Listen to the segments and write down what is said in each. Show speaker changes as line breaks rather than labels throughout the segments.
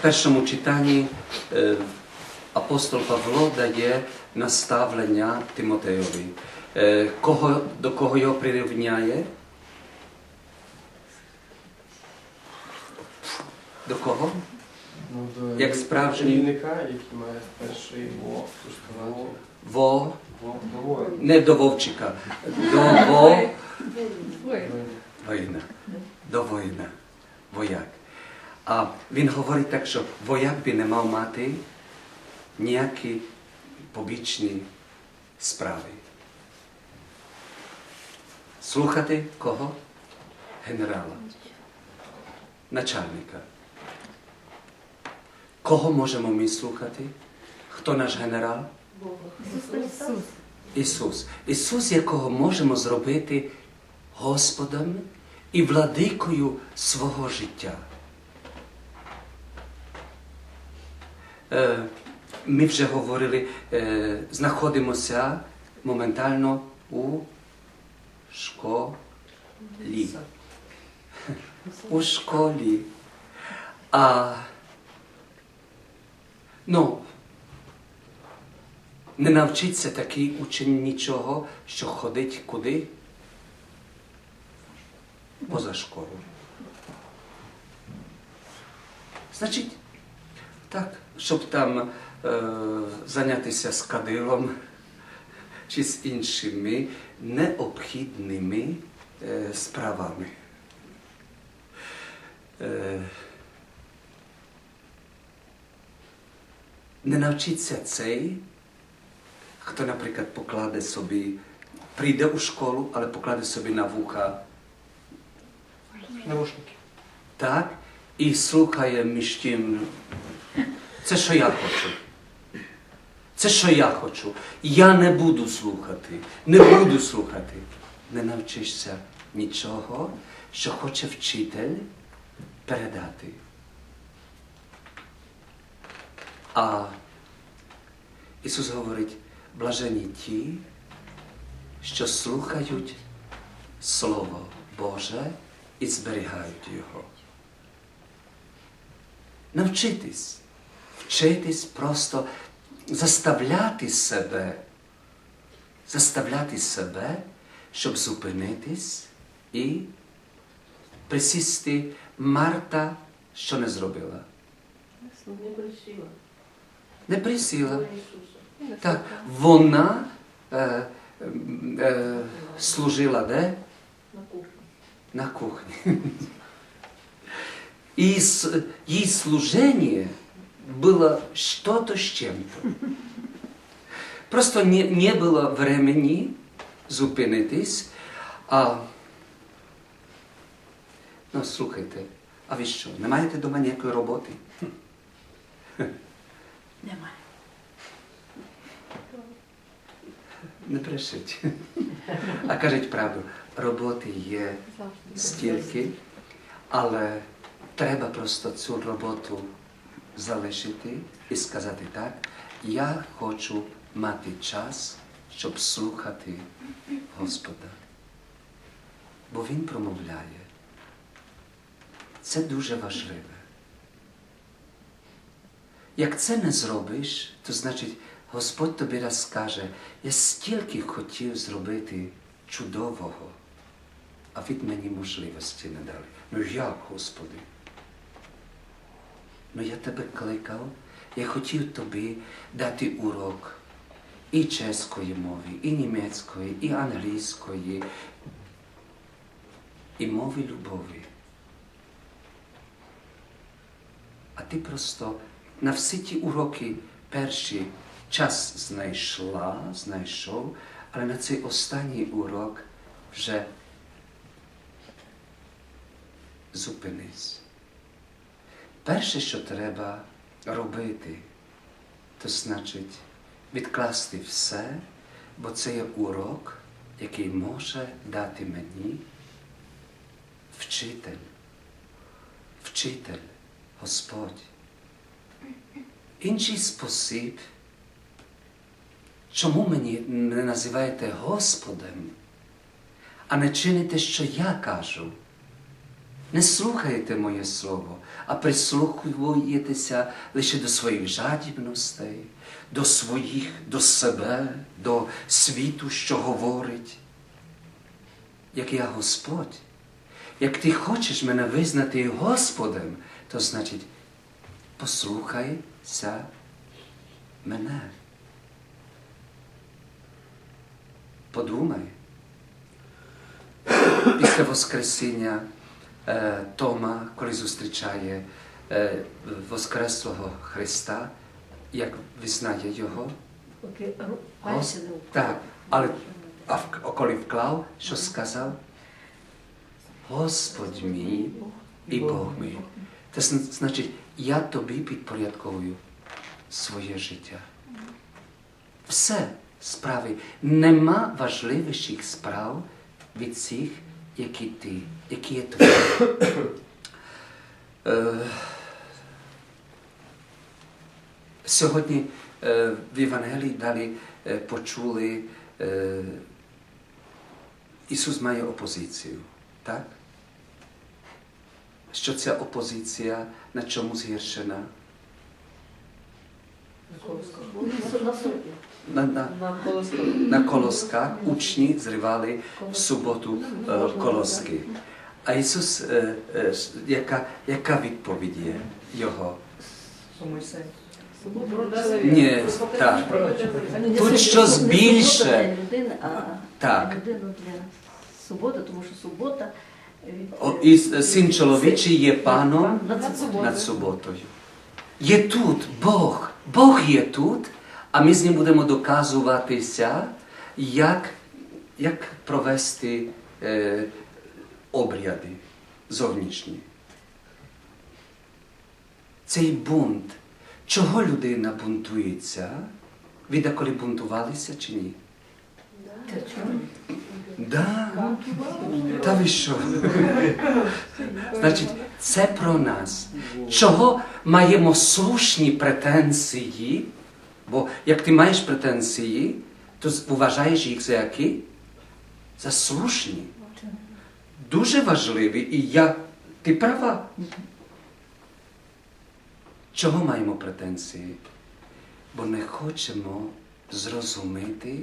В першому читанні апостол Павло дає наставлення Тимотеєві. Кого, до кого його прирівняє? До кого?
Ну, до
Як справжній-
керівника, який має перший во, во,
Во,
во,
не до вовчика, до во, воїна. До воїна. Вояк. А він говорить так, що вояк би не мав мати ніякі побічні справи. Слухати кого? Генерала, начальника. Кого можемо ми слухати? Хто наш генерал?
Ісус.
Ісус. Якого можемо зробити Господом і владикою свого життя. Ми вже говорили, е, знаходимося моментально у школі. У школі. А ну, не навчиться такий учень нічого, що ходить куди? Поза школу. Значить, так, щоб там е, зайнятися з кадилом чи з іншими необхідними е, справами. Е, не навчиться цей, хто, наприклад, покладе собі, прийде у школу, але покладе собі на вуха
Нарушники.
так, і слухає між тим. Це що я хочу. Це що я хочу. Я не буду слухати. Не буду слухати. Не навчишся нічого, що хоче вчитель передати. А Ісус говорить, блажені ті, що слухають Слово Боже і зберігають його. Навчитись, вчитись просто заставляти себе, заставляти себе, щоб зупинитись і присісти Марта, що не зробила.
Не просила.
Не присіла. Так, вона е, е, служила де?
На кухні.
на кухне. И с, ей служение было что-то с чем-то. Просто не, не было времени зупинитись. А, ну, слухайте, а ви що, не маєте дома ніякої роботи?
Немає.
Не брешіть. А кажіть правду, роботи є стільки, але треба просто цю роботу залишити і сказати так, я хочу мати час, щоб слухати Господа. Бо Він промовляє. Це дуже важливе. Як це не зробиш, то значить Господь тобі раз я стільки хотів зробити чудового, а від мені можливості не дали. Ну як, Господи? Ну я тебе кликав, я хотів тобі дати урок і чеської мови, і німецької, і англійської, і мови любові. А ти просто на всі ті уроки перші час знайшла, знайшов, але на цей останній урок вже зупинись. Перше, що треба робити, то значить відкласти все, бо це є урок, який може дати мені вчитель, вчитель, Господь. Інший спосіб, чому мені не називаєте Господом, а не чините, що я кажу? Не слухаєте моє слово, а прислухуєтеся лише до своїх жадібностей, до своїх, до себе, до світу, що говорить. Як я Господь, як ти хочеш мене визнати Господем, то значить послухайся мене. Подумай. Після Воскресіння Тома, коли зустрічає е, Воскреслого Христа, як визнає Його, Гос- так, але а коли вклав, що сказав? Господь мій і Бог мій. Це значить, я тобі підпорядковую своє життя. Все справи. Нема важливіших справ від цих, які ти, які є твої. Е, Сьогодні е, в Євангелії далі е, почули, Ісус має опозицію, так? Що ця опозиція на чому згіршена?
На
колосках учні зривали в суботу е, колоски. А Ісус, е, е, с- яка, яка відповідь є Його?
Мойсей.
Ні, так. Тут щось більше. Так.
тому що субота
І син чоловічий є паном
над суботою.
Є тут Бог. Бог є тут, а ми з ним будемо доказуватися, як, як провести е, обряди зовнішні. Цей бунт. Чого людина бунтується? Ви деколи бунтувалися чи ні? Да. Та ви що? Значить, це про нас. Чого маємо слушні претензії? Бо як ти маєш претензії, то вважаєш їх за які? За слушні. Дуже важливі. І я, ти права. Чого маємо претензії? Бо не хочемо зрозуміти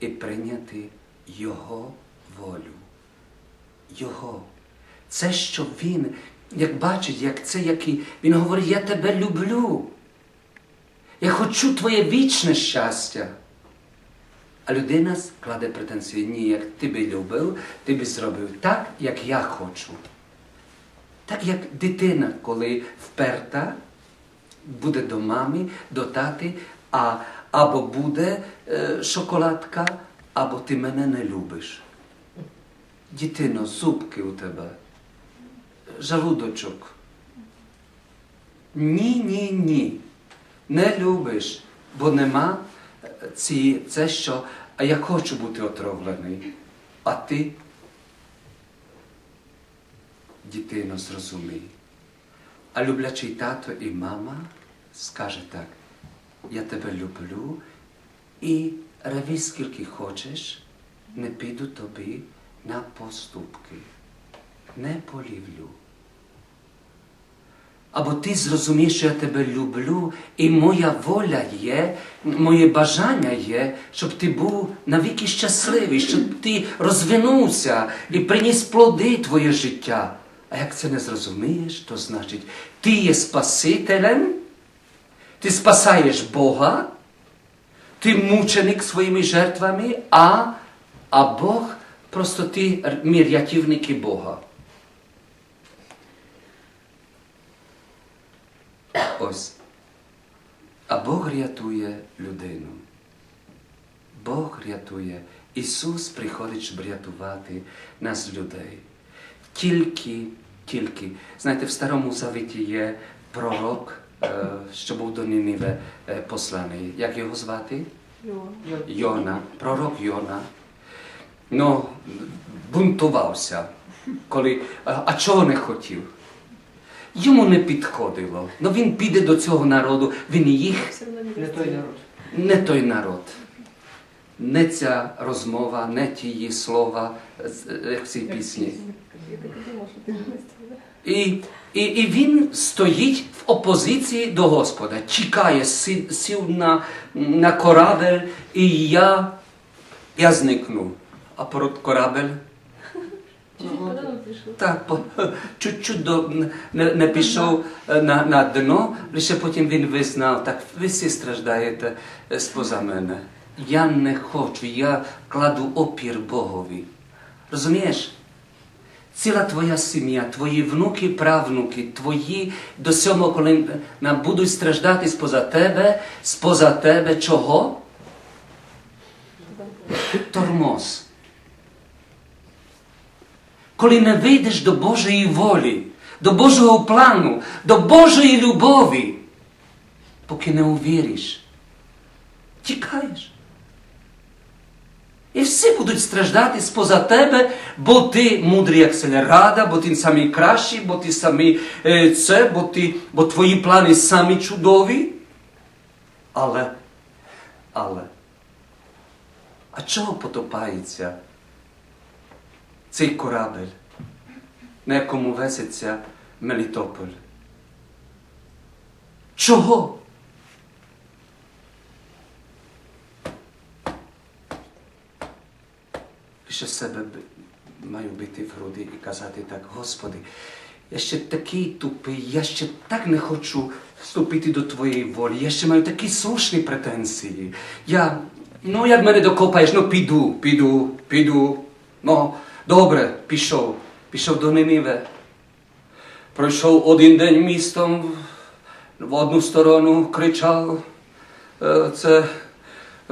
і прийняти Його волю. Його. Це, що Він, як бачить, як це, який, Він говорить, я тебе люблю. Я хочу твоє вічне щастя. А людина складе претензії, ні, як ти би любив, ти би зробив так, як я хочу. Так як дитина, коли вперта, буде до мами, до тати, а або буде е, шоколадка, або ти мене не любиш. Дитино, зубки у тебе, жалудочок. Ні, ні, ні. Не любиш, бо нема ці, це, що а я хочу бути отравлений. А ти, дитино, зрозумій. А люблячий тато і мама скаже так, я тебе люблю і реви скільки хочеш, не піду тобі на поступки, не полівлю. Або ти зрозумієш, що я тебе люблю, і моя воля є, моє бажання є, щоб ти був навіки щасливий, щоб ти розвинувся і приніс плоди твоє життя. А як це не зрозумієш, то значить, ти є Спасителем, ти спасаєш Бога, ти мученик своїми жертвами, а, Бог просто ти мій рятівник Бога. Ось. А Бог рятує людину. Бог рятує. Ісус приходить, щоб рятувати нас людей. Тільки, тільки. Знаєте, в Старому Завіті є пророк, що був до Нініве е, посланий. Як його звати? Йона, пророк Йона. Ну, бунтувався, коли, а, а чого не хотів? Йому не підходило. Ну він піде до цього народу, він їх
Не той народ.
не той народ. Не ця розмова, не ті її слова, е, як в цій пісні.
І.
І, і, він стоїть в опозиції до Господа, чекає, сі- сів на, на корабель, і я, я зникнув. А про корабель так, чуть-чуть до, не, не пішов е, на, на дно, лише потім він визнав, так ви всі страждаєте е, споза мене. Я не хочу, я кладу опір Богові. Розумієш? Ціла твоя сім'я, твої внуки, правнуки, твої до сьомого коліна будуть страждати споза тебе, споза тебе чого? Тормоз. Коли не вийдеш до Божої волі, до Божого плану, до Божої любові, поки не увіриш, тікаєш. І всі будуть страждати споза тебе, бо ти мудрий як селерада, бо ти самий кращий, бо ти самий е, це, бо, ти, бо твої плани самі чудові. Але, але, а чого потопається цей корабель, на якому веситься Мелітополь? Чого? Лише себе маю бити в груди і казати так, Господи, я ще такий тупий, я ще так не хочу вступити до Твоєї волі, я ще маю такі слушні претензії. Я, ну як мене докопаєш, ну піду, піду, піду. Ну, добре, пішов, пішов до Ниниве. Пройшов один день містом, в одну сторону кричав, е, це е,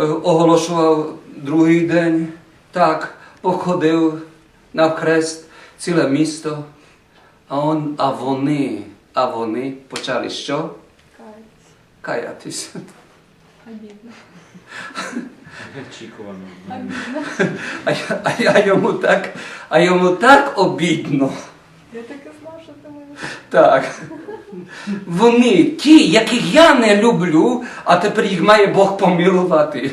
оголошував другий день. Так, походив навкрест ціле місто, а, он, а вони, а вони почали що? Каятись.
Обідно.
Очікувано.
Обідно.
А, я- а, я йому так, а йому так обідно.
Я так і знав, що ти мене.
Так. Вони ті, яких я не люблю, а тепер їх має Бог помилувати.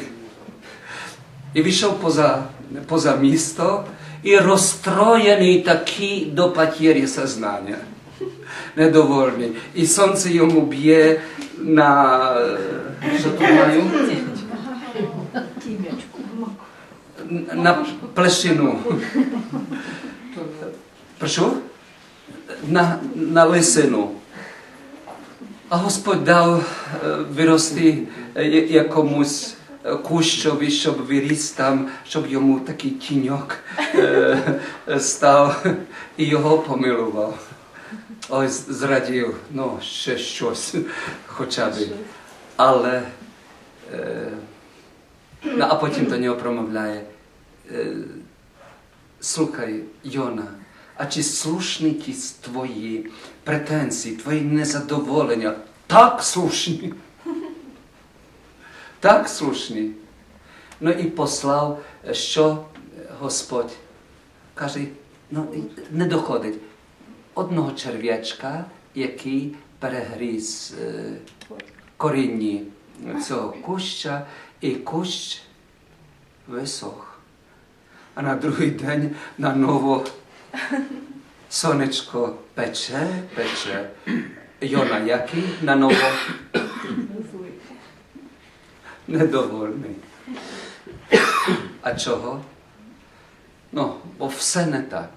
І вийшов поза, поза місто і розстроєний такий до потері сознання. Недовольний. І сонце йому б'є на. Що тут маю?
Тім'ячку.
На плешину. Прошу? На, на лисину. А Господь дав е, кущові, щоб виріс там, щоб йому такий тіньок став і його помилував. Ось зрадів, ну, ще щось, хоча б. Але а потім до нього промовляє. Слухай, Йона, а чи слушні ті твої претензії, твої незадоволення? Так слушні. Так слушні. Ну і послав, що Господь каже, ну не доходить. Одного черв'ячка, який перегріз е, корінні цього куща, і кущ висох. А на другий день на ново сонечко пече, пече. Йона який на ново. Недовольний. А чого? Ну, бо все не так.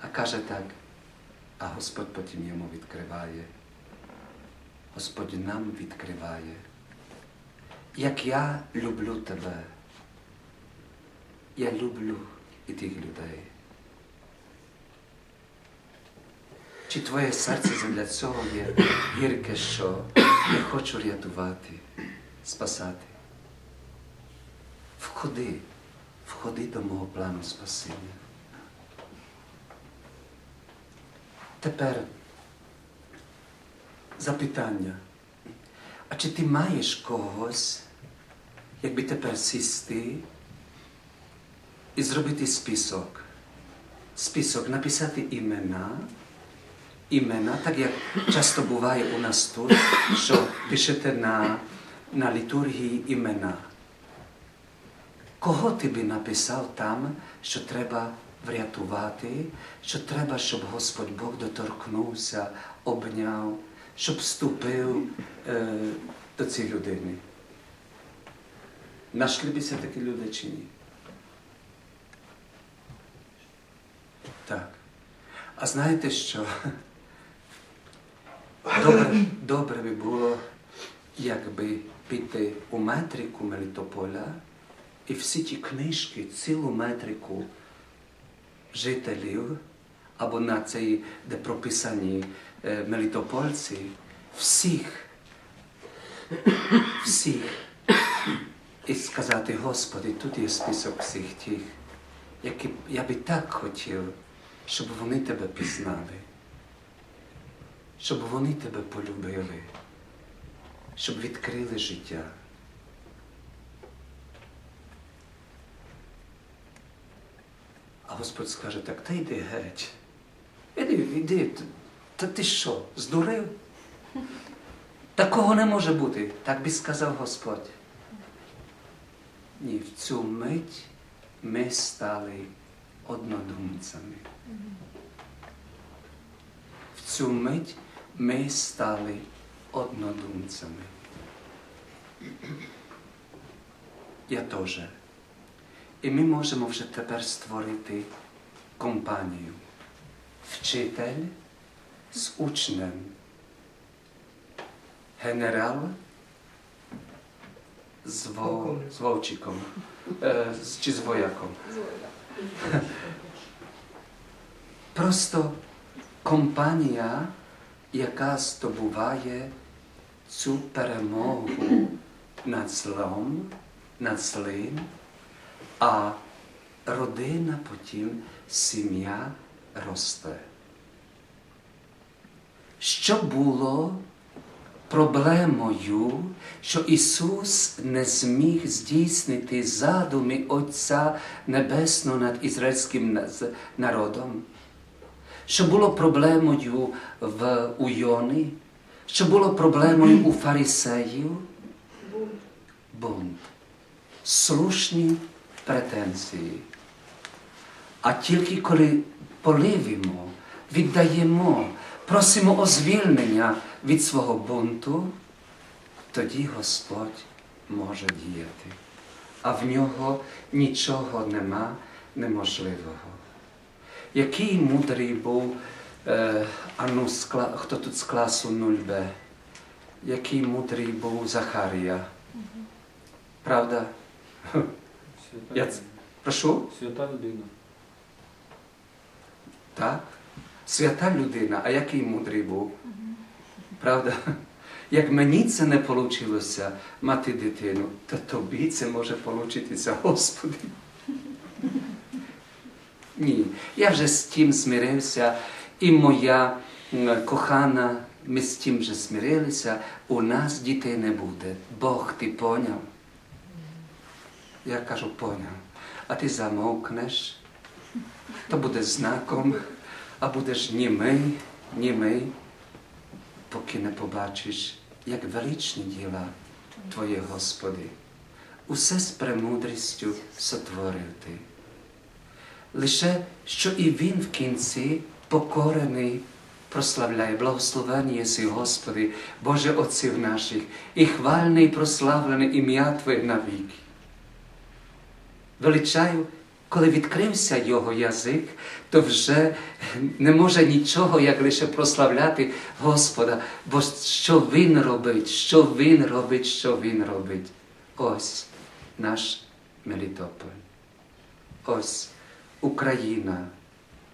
А каже так, а Господь потім йому відкриває. Господь нам відкриває. Як я люблю тебе, я люблю і тих людей. Чи твоє серце для цього є гірке, що я хочу рятувати, спасати? Входи, входи до мого плану спасіння. Тепер запитання. А чи ти маєш когось, якби тепер сісти і зробити список? Список, написати імена, імена, так як часто буває у нас тут, що пишете на, на літургії імена. Кого ти би написав там, що треба врятувати, що треба, щоб Господь Бог доторкнувся, обняв, щоб вступив е, до цієї людини. Нашлібися такі люди чи ні? Так. А знаєте що? Добре, добре би було, якби піти у метрику Мелітополя і всі ті книжки, цілу метрику жителів, або на цей, де прописані мелітопольці, всіх, всіх, і сказати, Господи, тут є список всіх тих, які я би так хотів, щоб вони тебе пізнали, щоб вони тебе полюбили, щоб відкрили життя. А Господь скаже, так ти йди геть. Іди, іди, та ти що, здурив? Такого не може бути, так би сказав Господь. Ні, в цю мить ми стали однодумцями. В цю мить ми стали однодумцями. Я теж. І ми можемо вже тепер створити компанію. Вчитель з учнем, генерал з, во...
Полковник.
з вовчиком е, з- чи з вояком. Просто компанія, яка здобуває цю перемогу над злом, над злим, а родина потім, сім'я росте. Що було проблемою, що Ісус не зміг здійснити задуми Отця Небесного над ізраїльським народом? Що було проблемою в у Йони? Що було проблемою у фарисеїв? Бунт. Слушні претензії. А тільки коли поливимо, віддаємо, просимо о звільнення від свого бунту, тоді Господь може діяти. А в нього нічого нема неможливого. Який мудрий був а ну, хто тут з класу 0Б? Який мудрий був Захарія? Правда?
Свята,
Я Прошу?
свята людина.
Так? Свята людина, а який мудрий був? Правда? Як мені це не вийшло мати дитину, то тобі це може получитися, Господи. Ні, я вже з тим змирився, і моя кохана, ми з тим вже змирилися, у нас дітей не буде. Бог, ти поняв? Я кажу, поняв. А ти замовкнеш, то буде знаком, а будеш німий, німий, поки не побачиш, як величні діла Твоє Господи. Усе з премудрістю сотворив Ти. Лише що і Він в кінці покорений прославляє, благословений єси, Господи, Боже Отців наших, і хвальне і прославлене ім'я Твоє навіки. Величаю, коли відкрився його язик, то вже не може нічого, як лише прославляти Господа, бо що Він робить, що Він робить, що Він робить. Ось наш Мелітополь. Ось Україна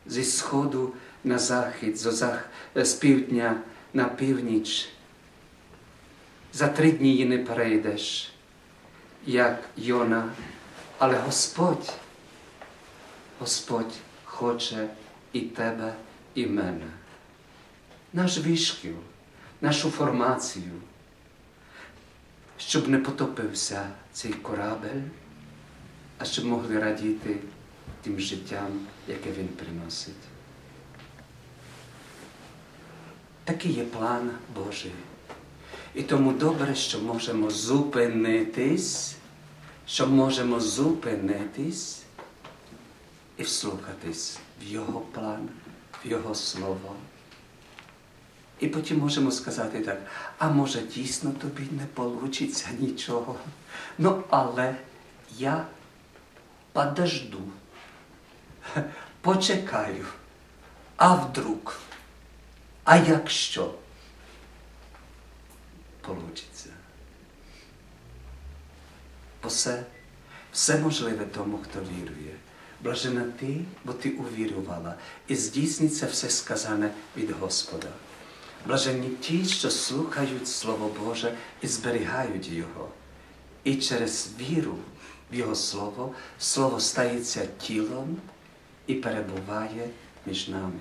зі сходу на захід, зах... з півдня на північ. За три дні її не перейдеш, як Йона, але Господь, Господь хоче і тебе, і мене. Наш вишкіл, нашу формацію, щоб не потопився цей корабель, а щоб могли радіти тим життям, яке він приносить. Такий є план Божий. І тому добре, що можемо зупинитись, що можемо зупинитись і вслухатись в Його план, в Його слово. І потім можемо сказати так, а може дійсно тобі не получиться нічого. Ну, але я подожду, почекаю, а вдруг, а якщо получиться. Бо все, все можливе тому, хто вірує. Блажена ти, бо ти увірувала, і здійсниться все сказане від Господа. Блаженні ті, що слухають Слово Боже і зберігають Його. І через віру в Його Слово, Слово стається тілом і перебуває між нами.